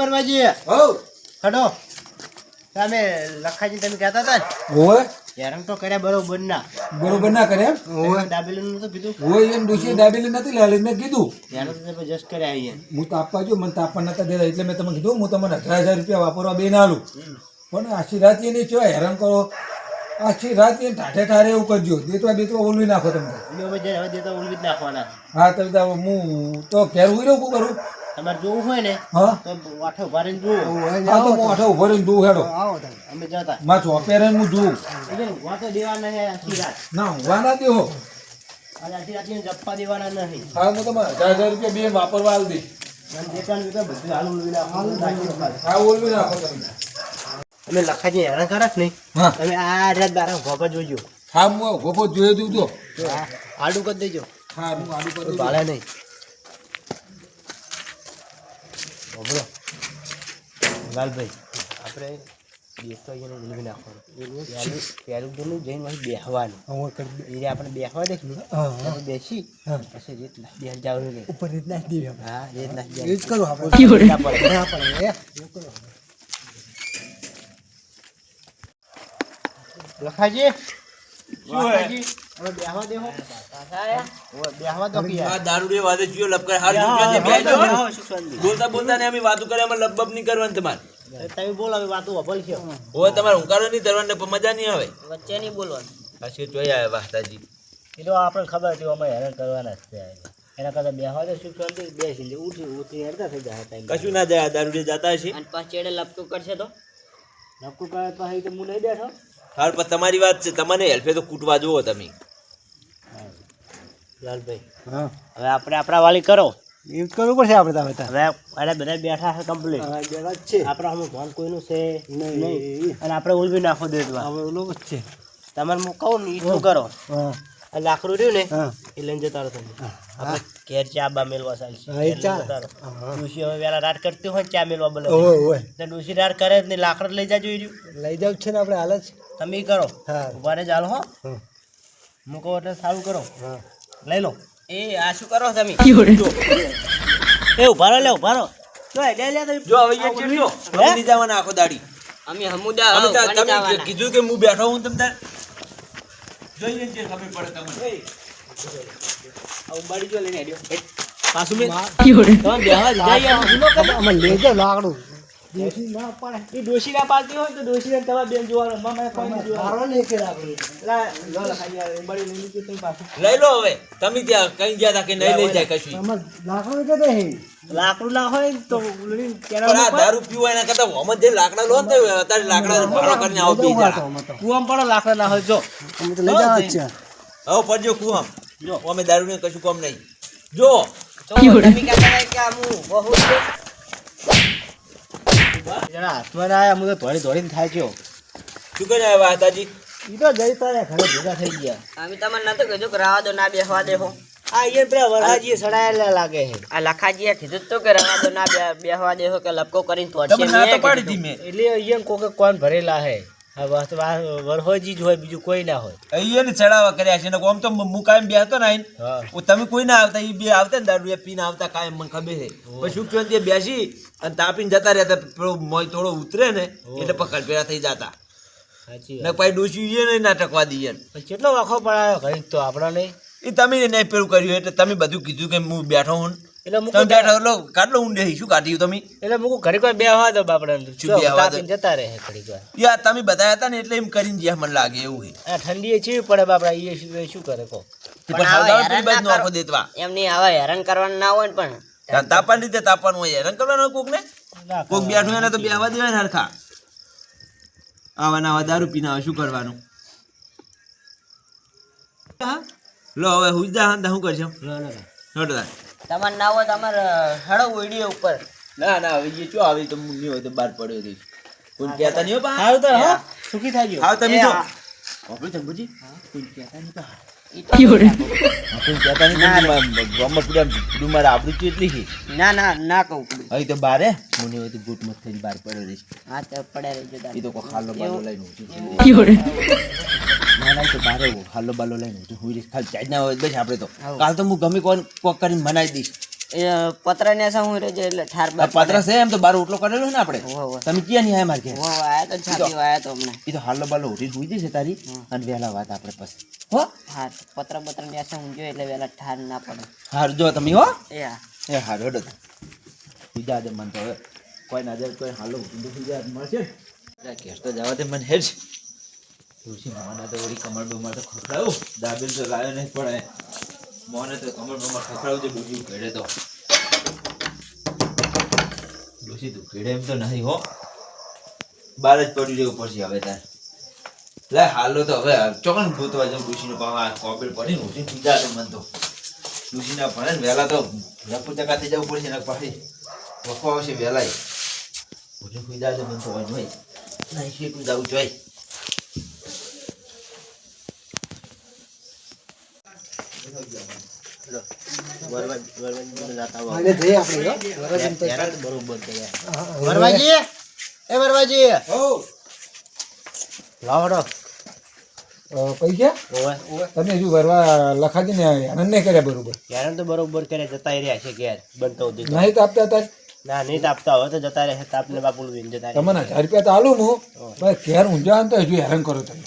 બરબાજી હો. હડો. તમે લખાજી તમે કહેતા હતા ને? હેરાન તો કર્યા બરોબર ના. બરોબર ના કરે એમ? દાબેલું નતું કીધું? ઓય એમ ડોશી દાબેલી નથી લાલી મેં કીધું. હેરાન તો જબરજસ્ત કર્યા અહીંયા. હું તો આપવા જો મને તો આપવા નતા દેતા એટલે મેં તમને કીધું હું તમને અઢાર હજાર રૂપિયા વાપરવા બે ના પણ આખી રાત એની ચો હેરાન કરો. આખી રાત એ ઠાઠે ઠારે એવું કરજો. દેતવા દેતવા ઓલવી નાખો તમે હવે દેતા ઓલવી જ નાખવાના. હા તમે તો હું તો ઘેર ઉઈ રહ્યો શું કરું તમારે જોવું હોય ને તો વાઠે ઊભા રહીને જુઓ હા તો ઊભો રહીને જોઉં હેડો. અમે જતા. માં ચોપે રહીને હું જોઉં. એટલે દેવાના હે આખી રાત. ના ઊંઘવા ના દેવો. આખી રાત જપ્પા દેવાના નહીં. હા હું તમારે અઢાર હજાર રૂપિયા બે વાપરવા આવી દઈશ તમે. અમે લખાજી હેરાન નહીં? તમે આ રાત બારા ગોપા જોજો. હા હું ગોપો જોઈ દઉં તો આડું કરી દેજો. હા હું આડું કરી ભાડે નહીં. બબરો લાલભાઈ આપણે ઉલવી નાખવાનું. પહેલું પેલું જઈને બેસવાનું એટલે આપણે બેસવા દે ને બેસી પછી રેત ના બેસ જવાનું ઉપર રીત નાખી દેવી હા રીત ના એ જ કરું આપણે. ના પડે ના પડે એ લખાજી લખાજી હવે બેસવા દેહો હવે દો આ યાર વાદે ચિયો લપકાર હાથ ચૂક્યો છે બોલતા બોલતા ને અમે વાતું કરે અમે લબબ નહીં કરવાની તમારે. તમે બોલ હવે વાતો અભલ છે. હવે તમારે હુંકારો નહીં કરવાની ને મજા નહીં આવે. વચ્ચે નહીં બોલવાનું. પછી જોઈ આવે વાસ્તાજી એ તો આપણે ખબર હતી અમે હેરાન કરવાના જ છે એના કરતા બેસવા દે સુખ શાંતિ બેસી લે ઉઠી ઉઠી હેરતા થઈ જાય ટાઈમ કશું ના જાય દારૂડી જતા છે અને પાછળ ચેડે લપકું કરશે તો? લપકું કરે તો અહીં તો હું નહીં બેઠો. હાલ પણ તમારી વાત છે તમને હેલ્પે તો કૂટવા જુઓ તમે. લાલભાઈ હા. હવે આપણે આપણા વાળી કરો. એ કરવું પડશે આપણે તમે હવે અરે બધા બેઠા છે કમ્પ્લીટ છે. આપણા હમણાં ધોન કોઈનું છે નહીં. અને આપણે ઉલવી નાખો દેતવા હવે ઓલો જ છે. તમારે હું કહું ને એટલું કરો. હા. આ લાકડું રહ્યું ને એ લઈને જતા રહો તમે. આપણે ઘેર ચા બા મેલવા રહો. ડોશી હવે વેલા રાત કરતી હોય ચા મેલવા બોલે ડોશી રાત કરે જ નહીં લાકડ લઈ જાજો એ. લઈ જાવ છે ને આપણે હાલ જ. તમે કરો. ઊભા રહી ચાલો હો. હા મૂકો એટલે સારું કરો. લઈ લો. એ આ શું કરો તમે? એ ઊભા રહો લે ઊભા રહો. લે લે લે તમે. જો હવે જવાના આખો દાડી. અમે હમુદા તમે કીધું કે હું બેઠો હું તમે જોઈએ છે ખબર પડે તમને. ઉંબાડી જો લઈને પાછું મેં તમે બેહવા લાકડું. દેશી ના પડે એ ડોશી ના પાડતી હોય તો ડોશી ને તમારે બેન જોવાનો મમ્મી મને કોઈ નહીં જોવાનું. નહીં કે લાકડું લા, લો લખાઈ યાર, ઉંબાડી લઈ લીધી તમે પાછું. લઈ લો હવે. તમે ત્યાં કઈ ગયા તા કે નહીં લઈ જાય કશું. લાકડું કે દે લાકડું ના હોય તો પણ આ દારૂ પીવા એના કરતા હોમત જે લાકડા લો ને અત્યારે લાકડા ભાડો કરીને આવો પી જા અમે તો. લાકડા ના હોય જો. અમે તો લઈ જવા છે હવે પડજો કુવામ જો અમે દારૂ ને કશું કામ નહીં. જો. તમે કહેતા કે આમ બહુ હાથમાં ના હું તો ધોળી ધોળીને થાય છે શું કહે આવ્યા હતાજી ઈ તો જઈ તારે ઘરે ભેગા થઈ ગયા. અમે તમને નતું કીધું કે રવા દો ના બેસવા દેહો આ અહીંયા પેલા સડાયેલા લાગે છે. આ લખાજીએ કીધું તો કે રવા દો ના બે- બેસવા દેહો કે લપકો કરીને તોડશે તમે ના તો પાડી દી મેં. એટલે અહીંયા કોકે કોણ ભરેલા હે વરહોજી જ હોય બીજું કોઈ ના હોય. અહીંયા ને ચડાવવા કર્યા છે. આમ તો હું કાયમ બેસતો ને તમે કોઈ ના આવતા એ બે આવતા ને દારૂ પીને આવતા કાયમ મને ખબર છે. પછી શું કહેવાય તે બેસી અને તાપીને જતા રહેતા પેલો મોય થોડો ઉતરે ને એટલે પકડ પેલા થઈ જતા. ને પછી ડોસી એ નહીં નાટકવા દઈએ. કેટલો વાખો પડાયો? ઘડી તો આપણા નહીં. એ તમે એને પેલું કર્યું એટલે તમે બધું કીધું કે હું બેઠો હું એટલે તમે મૂકું એટલે કાટલો ઊંડે શું કાઢ્યું તમે? એટલે મૂકું ઘરે કોઈ બેહવા દો બાપડા શું બેહવા દો? જતા રહે ઘડી કોઈ યાર તમે બતાયા હતા ને એટલે એમ કરીને જ્યાં મને લાગે એવું છે. આ ઠંડી ચીવી પડે બાપડા એ શું કરે કો પણ પણ આવા હળગાવો પેલી હેરાન બાજુ ના નોખો કરો. દેતવા. એમની આવા હેરાન કરવાનું ના હોય ને પણ. તાપણ રીતે તાપણ હોય હેરાન કરવાનું કોક ને? કોક બેઠું એને તો બેહવા દેવાય ને હરખા. આવા ને દારૂ પીને આવે શું કરવાનું? હા? લો હવે હુઈ જા હા શું કરશો લો લો ના. તમારે ના હોય તમારે હળો વીડિયો ઉપર. ના ના હવે જે ચો આવી તો નહીં હોય તો બહાર પડ્યો હતી કોઈ કહેતા નહીં હો બા? સારું તો હો. સુખી થાજો હા તમે એ જો. આપણે ચંપુજી કોઈ કહેતા નહીં ના ના. ના કહું હવે તો બારે? મને હોય તો ગુટ મત થઈને બહાર પડ્યો રહીશ હા તો પડે રહેજો. એ તો કોઈ ખાલો બાલો લઈને ના ના તો બારે હાલો બાલો લઈને હું ખાલી ના હોય બસ આપણે તો. કાલ તો હું ગમે કોણ કોક કરીને મનાઈ દઈશ. પત્ર ને હું જે એટલે ઠાર બાર પાત્ર છે એમ તો બાર ઓટલો કરેલો ને આપણે. તમે ક્યાં નહીં આયા માર કે આયા તો છાતી આયા તો તો હાલો બાલો ઉઠી સુઈ જશે તારી અને વહેલા વાત આપણે પછી. હો? હા પત્ર પત્ર ને શું ઊંઘ્યો એટલે વેલા ઠાર ના પડે. હારું જો તમે હો. એ હા. એ હારું હેડો બીજા દે મન તો હવે કોઈ ના જાય કોઈ હાલો ઉઠી બીજા મળશે? ઘેર તો જવા દે મને હેડ. તુલસી મોને તો વળી કમર બમર તો ખખડાવું દાબેલ તો લાવ્યો નહીં પડે મોને તો કમર બમર ખખડાવું છે ડૂસી ઉકેડે તો ડૂસી તું કેડે એમ તો નહીં હો બાર જ પડી રહેવું પડશે હવે તાર લે હાલો તો હવે ચોકન ભૂતવા જાઉં ડૂસીનો પાવા કોપેડ પડી ઉઠી પૂજા તો મન તો ડૂસીના ભણે ને વહેલા તો રપુ ચકા જવું પડશે ને પાછી વખવા આવશે વહેલાય ઉઠી પૂજા તો મન તો હોય નહીં શીખું જવું જઈએ આપણે હો. વરરાજાને તો- હેરાન બરોબર કર્યા હા, હા. વરવાજી એ વરવાજી લાવો અ, પૈસા ઓવે તમે હજુ લખાજી ને નહીં કર્યા બરોબર. હેરાન તો બરોબર કરે જતા રહ્યા છે ઘેર બનતો. નહીં તો. આપતા હતા ના નહીં તાપતા હોય તો જતા રહે તાપને બાપુ જતા તમને હજાર રૂપિયા તો આલું હું. ઘેર ઊંઝા ને તો હજુ હેરાન કરો તમે.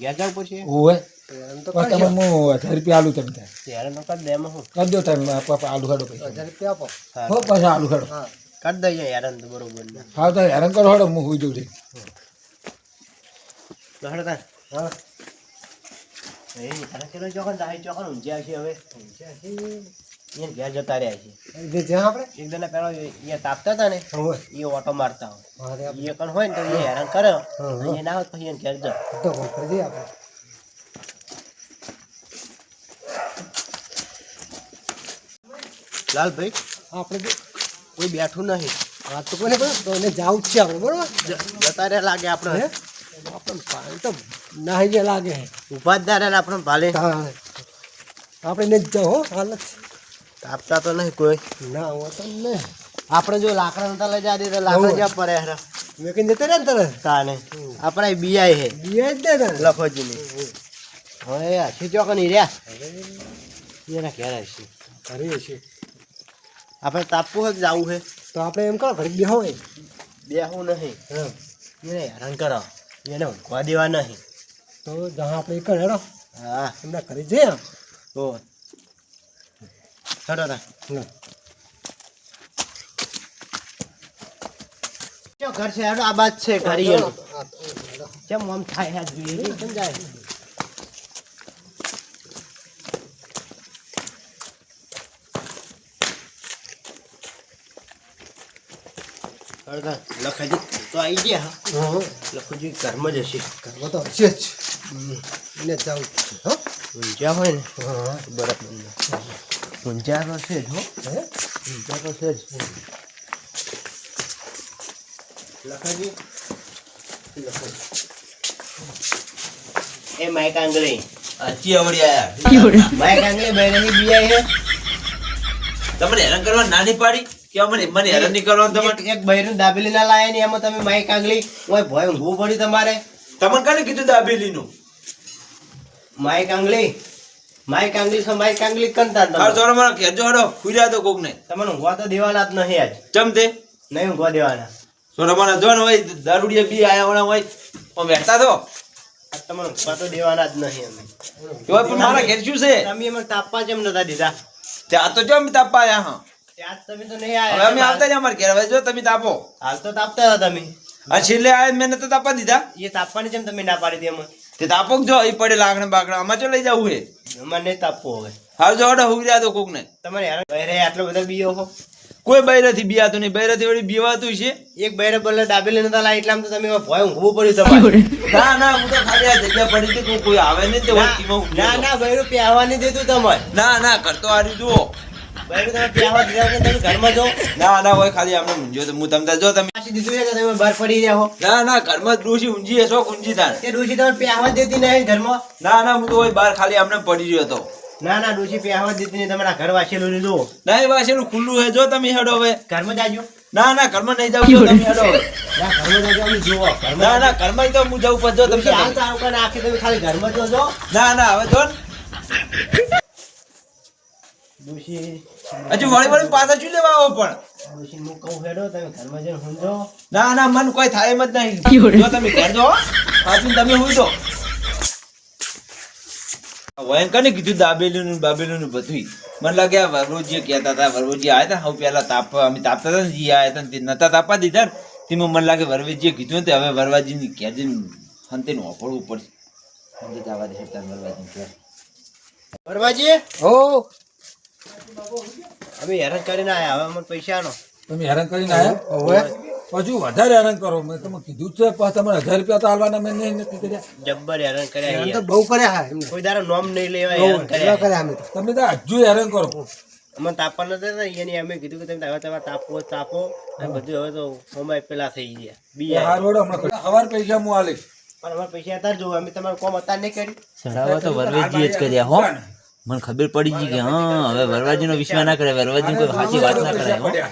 ઘેર જવું પડશે? હેરાન તમે હું હજાર રૂપિયા આલું તમે ત્યાં તો કરી દે એમાં કરી દો તમે આલુ હેડો પૈસા હજાર રૂપિયા આપો. હો પાછા આલુ હેડો. કરી દઈએ હેરાન તો બરોબર હા તો હેરાન કરો હેડો હું હોઈ જઉં છું. લહડ હા. એ તારા કેલો ચોકન દાહી ચોકન ઊંઝ્યા છે હવે? અહીંયા ઘેર જતા રહ્યા છે. જ્યાં આપણે? એક દાડા પહેલા અહીંયા તાપતા હતા ને એ ઓટો મારતા હોય. એ કણ હોય ને તો એ હેરાન કરે. એ ના હોય તો પછી ઘેર આપણે. લાલભાઈ આપણે કોઈ બેઠું નહીં. વાત તો કોને તો એને જવું જ છે આપણે બરોબર? જતા રહ્યા લાગે હે? આપણે આપણને પાણી તો નાહી ગયા લાગે. હે દારે આપણે ભાલે. હા આપણે ને જ જાઓ હો હાલત તાપતા તો નહીં કોઈ. ના હું તો નહીં. આપણે જો લાકડા નતા લઈ જાય તો લાકડા જ્યાં પડે હેરા મેં કઈ જતા રહ્યા ને તરત તાને આપણે બીઆઈ હે. બીએ જ દે ને લખોજીની. હવે આછી ચોક નહીં રહ્યા? એના ઘેર આવીશું. કરીએ છીએ આપણે તાપવું હોય જવું છે તો આપણે એમ કરો ઘડી બેહો બેહવું નહીં. હા. એને હેરાન કરો. એને ઊંઘવા દેવા નહીં. તો જહા આપણે એક હેડો. હા. એમના ઘરે જઈએ. તો હેડો ના ઘર છે? હેડો આ બાદ છે ઘર. કેમ આમ થાય જોઈએ કેમ જાય લખાજી તો આવી ગયા હા. હા. લખુજી ઘરમાં જ હશે. ઘરમાં તો હશે જ. એને જાવું હો. ઊંઝા હોય ને. હા. બરાબર ઊંઝા તો છે જ હો. ઊંઝા તો છે જ. લખાજી એ માઈક આંગળી. આચી આવડી આયા. માઈક આંગળી બહેરની બીઆઈ હે. તમને હેરાન કરવા નાની પાડી? કે મને મને હેરાન નહીં કરવાનું એક- બહેરું દાબેલી ના લાયા ને એમાં તમે માઈક કાંગલી ઓય ભય ઊંઘવું પડ્યું તમારે? તમને કાને કીધું દાબેલીનું? માઈક આંગળી? માઈક આંગળી છો કાંગલી કંતા હાર જોડો મારા ઘેર જો હડો ખુર્યા તો કોક ને તમને ઊંઘવા તો દેવાના જ નહીં આજ. ચમ તે? નહીં ઊંઘવા દેવાના. સોના મારા જો હોય દારૂડિયા બી આયા વાળા હોય ઓ બેઠા તો? તમને ઊંઘવા તો દેવાના જ નહીં અમે. પણ મારા ઘેર શું છે. તમે એમાં તાપવા જેમ નતા દીધા. ત્યાં તો જેમ તાપવા આયા હા. ત્યાં જ તમે તો નહીં હવે આયા અમે આવતા જ અમારા ઘેર. હવે જો તમે તાપો. હાલ તો તાપતા હતા તમે. આ છેલ્લે આયા મેં નતા તાપવા દીધા. એ તાપવાની જેમ તમે ના પાડી દે એમાં તે તાપો જો એ પડે લાગણે બાગણે લઈ જવું હે? અમારે નહીં તાપવું હવે. હાલ જો હડો હુર્યા તો કોક ને. તમારે હેરાન બહેરે આટલો બધા બીયો હો. કોઈ બૈરાથી બિયાતું નહીં. બૈરાથી વળી બીવાતું છે. એક બહેરે બોલે ડાબી નતા તાલા એટલા તો તમે ભય ઊંઘવું પડ્યું તમારે. ના ના હું તો ખાલી આ જગ્યા પડી હતી. કોઈ- આવે નહીં તે ના ના બહેરું પ્યાવા નહીં દેતું તમારે. ના ના કરતો આ રહ્યું ઘરમાં જો ના ના હોય ખાલી આમને ઊંઝ્યો તો. હું તમને જો તમે પાછી દીધું છે તમે બહાર પડી રહ્યા હો. ના ના ઘરમાં જ ઊંઝી હશો ઊંઝી તાણ. તે ડોશી તમે પ્યાવા દેતી નહીં ઘરમાં? ના ના હું તો હોય બહાર ખાલી આમને પડી રહ્યો હતો. ના ના ડોશી પ્યાવા દેતી નહીં તમારા ઘર વાંચેલું લીધું ના એ વાસેલું ખુલ્લું છે જો તમે હેડો હવે. ઘરમાં જાજો ના ના ઘરમાં નહીં જાવ જો તમે હેડો ના ઘરમાં જાજો અમે જુઓ ના ના ઘરમાં તો હું જવું પછી તમે હાલ તારું આખી તમે ખાલી ઘરમાં જોજો ના ના હવે જો હજુ વળી વળી પાછા શું લેવા આવો પણ? ડોશી હું કહું હેડો તમે ઘરમાં જઈને સમજો ના ના મન કોઈ થાય એમ જ નહીં. જો તમે ઘેર જો પાછું તમે હોય તો વયંકરને કીધું દાબેલું નું બાબેલું નું બધું મને લાગે આ વરરોજી કહેતા હતા વરરોજી આવ્યા હતા હું પેલા તાપ અમે તાપતા હતા ને જી આવ્યા હતા ને તે નતા તાપવા દીધા ને તેમાં મને લાગે વરવેજીએ કીધું ને તે હવે વરવાજીની કહેજે હંતે નું વાપરવું પડશે. હંતે જવા દે હેડતા વરવાજીને ઘેર. પરવાજી હો. અમે હેરાન કરીને આવ્યા હવે અમને પૈસા આનો તમે હેરાન કરીને આવ્યા હવે? પછી વધારે હેરાન કરો. મેં તમે કીધું છે પાછા તમારે હજાર રૂપિયા તો આલવાના મેં નહીં નથી કર્યા. જબ્બર હેરાન કર્યા તો બહુ કર્યા હા કોઈ દારો નોમ નહીં લેવા હેરાન કર્યા. કર્યા અમે તમે તો હજુ હેરાન કરો. અમને તાપવા નતા ને એની અમે કીધું કે તમે હવે તમારે તાપવો તાપો. અને બધું હવે તો મોબાઈલ પેલા થઈ ગયા. બી હાર વડો હમણાં હવાર પૈસા હું આલીશ પણ અમારે પૈસા અત્યારે જોવા અમે તમારે કોમ અત્યારે નહીં કરી સડાવા તો વરવેજી જ કર્યા હો. મને ખબર પડી ગઈ કે હા હવે વરવાજીનો વિશ્વાસ ના કરે વરવાજી કોઈ સાચી વાત ના કરે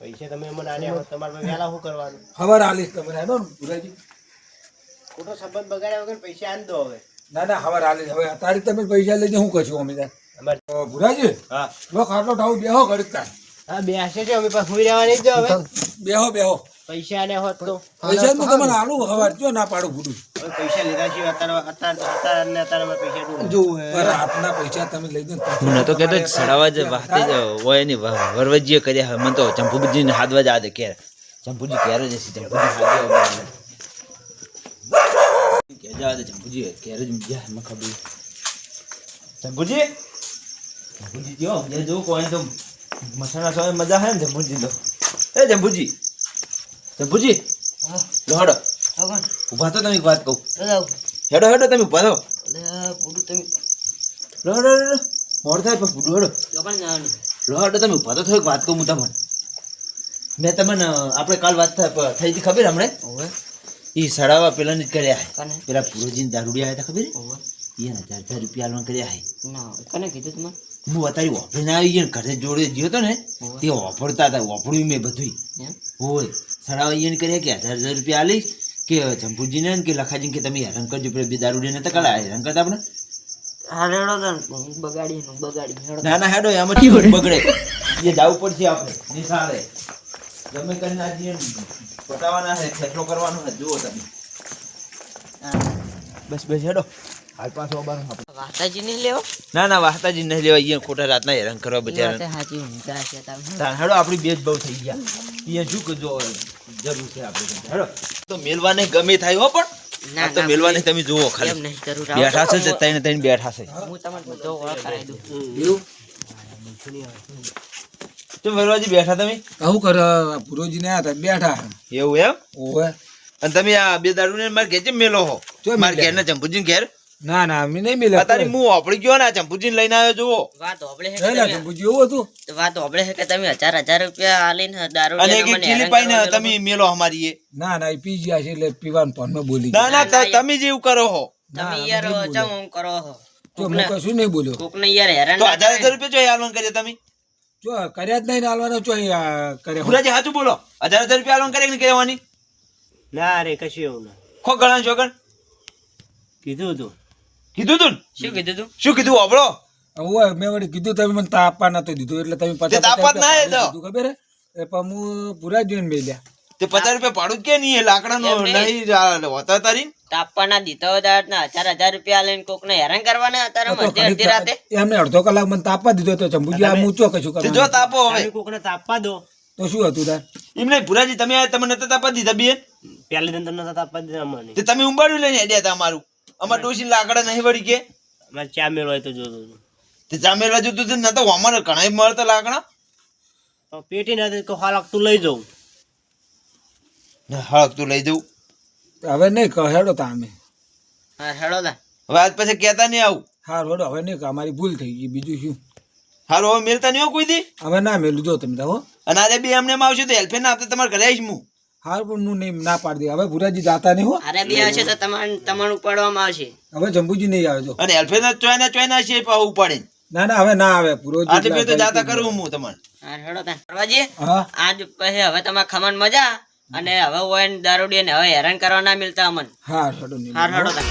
પૈસા તમે આલ્યા તમારે શું કરવાનું? હવાર આલીશ તમે હેડો ને ભુરાજી? ખોટો સંબંધ બગાડ્યા વગર પૈસા આન દો હવે. ના ના હવાર આલીશ હવે અત્યારે તમે પૈસા લઈને શું કરશું અમે ત્યાં? ભુરાજી હા. લો ખાટલો બેહો ઘડીક હા બેસે છે અમે પાસે સુઈ રહેવાની જ હવે. બેહો બેહો. પૈસા ને હોત તો. પૈસા તો તમને આલું હવાર જો ના પાડું ગુડું. પૈસા લીધા છે અત્યારે અત્યારે અત્યારે ને અત્યારે પૈસા જોવું પર આપના પૈસા તમે લઈ દો હું તો કહેતો સડાવા જ વાતે જ હોય ને વરવજીએ કર્યા મને તો ચંપુજીને હાથવા જ આ દે ઘેર ચંપુજી ક્યારે જશે? ચંપુજી હાથવા કે જા દે ચંપુજી ઘેર જ ગયા મને ખબર ચંપુજી? ચંપુજી જો જો કોઈ તો મસાના સોય મજા હે ને ચંપુજી તો. એ ચંપુજી લો હડો. ઊભા તો તમે એક વાત કહું. હેડો હેડો તમે ઊભા થો. હેડો હેડો મોડ થાય પણ બુડો હેડો. લો હેડો તમે ઊભા તો થયો એક વાત કહું હું તમને. મેં તમને આપણે કાલ વાત થઈ હતી ખબર હમણે? એ સડાવા પેલા જ કર્યા હે. પેલા પૂરોજી દારૂડી આવ્યા હતા ખબર એ હજાર હજાર રૂપિયા આલવાનું કર્યા હે. હું અત્યારે વાપરીને આવી ગયો ને ઘરે જોડે ગયો તો ને તે વાપરતા હતા વાપર્યું મેં બધું હોય સડાવા એને કર્યા કે હજાર હજાર રૂપિયા આલી કે ચંપુજીને ને કે લખાજીને કે તમે હેરાન કરજો પેલા બે દારૂ નતા કાલે હેરાન કરતા આપણે. ના ના હેડો એમ બગડે. એ જવું પડશે આપણે નિશાળે. ગમે કરીને આજે પટાવાના છે ફેસલો કરવાનો છે. જુઓ તમે. બસ બસ હેડો. હાલ પાછો આવવાનું આપણે. ના ના વાહતાજી નહીં લેવા અહીંયા ખોટા રાતના હેરાન કરવા બચારા. હેડો આપણી બેજ બહુ થઈ ગયા. અહીંયા શું કરજો જરૂર છે આપણે હેડો તો મેલવાને ગમે થાય હો પણ. ના તો મેલવાને તમે જુઓ ખાલી. બેઠા છે તે ત્રણ ત્રણ બેઠા છે કેમ મેલવાજી બેઠા તમે? આવું કર પુરોજીને ને હતા બેઠા. એવું એમ? ઓવે. અને તમે આ બે દારૂ ને મારે ઘેર જેમ મેલો હો? મારે ઘેર ને ચંપુજી ઘેર? ના ના અમે નહીં મિલે. તારી મુ આપડી ગયો ને ચંપુજી લઈને આવ્યો જુઓ. હેલા ચંપુજી એવું હતું. વાત આપણે હે કે તમે 1000 1000 રૂપિયા આલીને દારૂ અને એક ખીલી પાઈને તમે મેલો અમારી એ. ના ના એ પી ગયા છે એટલે પીવાનું પણ બોલી ના ના તમે જેવું કરો હો. તમે યાર ચમ કરો હો. તો મેં કશું નહીં બોલ્યો. કોકને યાર હેરાન તો ના હજાર રૂપિયા જો આલવાન કરે તમે. જો કર્યા જ નહીં આલવાનો જો કરે કર્યા ભુલાજી સાચું બોલો. 1000 1000 રૂપિયા આલવાન કરે કે કહેવાની ના રે કશું એવું ના. ખો ગણા જોગણ. કીધું તું. કીધું તું ને? શું કીધું તું? શું કીધું ઓવે મેં વળી કીધું તમે મને તાપવા નતો દીધું એટલે તમે પચાસ તાપવા ના તો. ખબર એ પણ હું પૂરા જોઈને મેલ્યા તે પચાસ રૂપિયા ભાડું કે નહીં? લાકડા લાકડાનો એમ નહીં. હોતા તારી તાપવાના દીધો દાડ ના હજાર હજાર રૂપિયા લઈને કોક ને હેરાન કરવાના અત્યારે મધ્ય અડધી રાતે? એમને અડધો કલાક મને તાપવા દીધો તો ચંપુજી આ મૂચો કશું કરે જો તાપો હવે. કોક ને તાપવા દો. તો શું હતું તાર? એમને ભુરાજી તમે તમે નતા તાપવા દીધા બેન? પહેલી દિન તમને તાપવા દીધા મને તમે ઉંબાડ્યું લઈને હેડ્યા હતા અમારું. અમાર ડોશી લાકડા નહીં વળી કે? અમારે ચા મેળવાય તો જોતો હતો. તે ચામેરવા જોતું હતું તો અમારે ઘણા મળતા લાકડા. પેટી ના તો હાલક તું લઈ જાઉં. હાલક તું લઈ જવું હવે નહીં કહો હેડો તા અમે હા હેડો તા. હવે આજ પછી કહેતા નહીં આવું. હા હેડો હવે નહીં અમારી ભૂલ થઈ ગઈ બીજું શું? હારું હવે મેલતા નહીં હો કોઈ દી? હવે ના મેલું જો તમે તો હો. અને આજે બે અમને આવશે તો હેલ્પે ના આપતે તમારે ઘરે આવીશ હું. હાર પણ હું નહીં ના પાડી દે. હવે ભુરાજી જાતા નહીં હો. અરે બે હશે તો તમાર તમાર ઉપાડવામાં આવશે. હવે જંબુજી નહીં આવે જો. અને હેલ્પે ના ચોય ના ચોય ના છે પાછું ઉપાડે ના ના હવે ના આવે. પુરોજી આટલે તો જાતા કરું હું તમારે. હા હેડો તા ફરવાજી આજ પછી હવે તમારે ખમણ મજા અને હવે ઓયન દારૂડી ને હવે હેરાન કરવા ના મિલતા અમન. હા હેડો હા હેડો તા